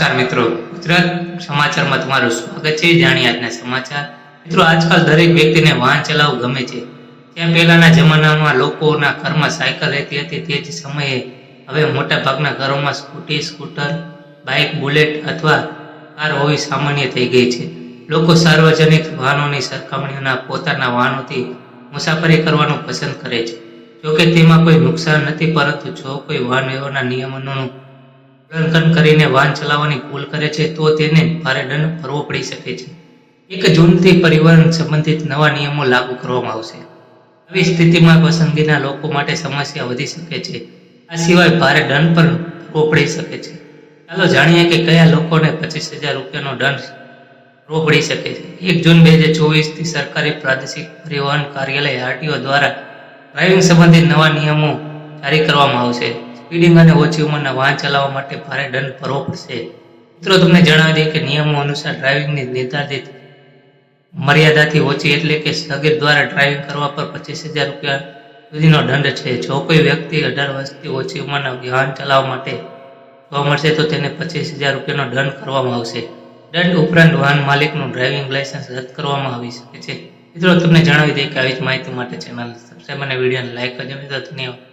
નમસ્કાર મિત્રો. ગુજરાત સમાચારમાં તમારું સ્વાગત છે. જાણીએ આજના સમાચાર. મિત્રો, આજકાલ દરેક વ્યક્તિને વાહન ચલાવવું ગમે છે. ત્યાં પહેલાના જમાનામાં લોકોના ઘરમાં સાયકલ રહેતી હતી. તે જ સમયે હવે મોટા ભાગના ઘરોમાં સ્કૂટી, સ્કૂટર, બાઇક, બુલેટ અથવા કાર હોવી સામાન્ય થઈ ગઈ છે. લોકો સાર્વજનિક વાહનોની સરખામણીઓના પોતાના વાહનોથી મુસાફરી કરવાનું પસંદ કરે છે. જોકે તેમાં કોઈ નુકસાન નથી, પરંતુ જો કોઈ વાહન વ્યવહારના નિયમોનું ઉલ્લંઘન કરીને વાહન ચલાવવાની ભૂલ કરે છે, તો તેને ભારે દંડ ભરવો પડી શકે છે. એક જૂનથી પરિવહન સંબંધિત નવા નિયમો લાગુ કરવામાં આવશે. આવી સ્થિતિમાં પસંદગીના લોકો માટે સમસ્યા વધી શકે છે. આ સિવાય ભારે દંડ પણ ભરવો પડી શકે છે. ચાલો જાણીએ કે કયા લોકોને પચીસ હજાર રૂપિયાનો દંડ ભરવો પડી શકે છે. એક જૂન બે હજાર ચોવીસથી સરકારી પ્રાદેશિક પરિવહન કાર્યાલય આરટીઓ દ્વારા ડ્રાઇવિંગ સંબંધિત નવા નિયમો જારી કરવામાં આવશે. સ્પીડિંગ અને ઓછી ઉંમરના વાહન ચલાવવા માટે ભારે દંડ ભરવો પડશે. મિત્રો, તમને જણાવી દઈએ કે નિયમો અનુસાર ડ્રાઇવિંગની નિર્ધારિત મર્યાદાથી ઓછી એટલે કે સ્થગિત દ્વારા ડ્રાઇવિંગ કરવા પર પચીસ હજાર રૂપિયા સુધીનો દંડ છે. જો કોઈ વ્યક્તિ અઢાર વર્ષથી ઓછી ઉંમરના વાહન ચલાવવા માટે જોવા મળશે, તો તેને પચીસ હજાર રૂપિયાનો દંડ કરવામાં આવશે. દંડ ઉપરાંત વાહન માલિકનું ડ્રાઇવિંગ લાયસન્સ રદ કરવામાં આવી શકે છે. મિત્રો, તમને જણાવી દઈએ કે આવી જ માહિતી માટે ચેનલ સબસ્ક્રાઈબ અને વિડીયોને લાઈક કરજો. મિત્રો, ધન્યવાદ.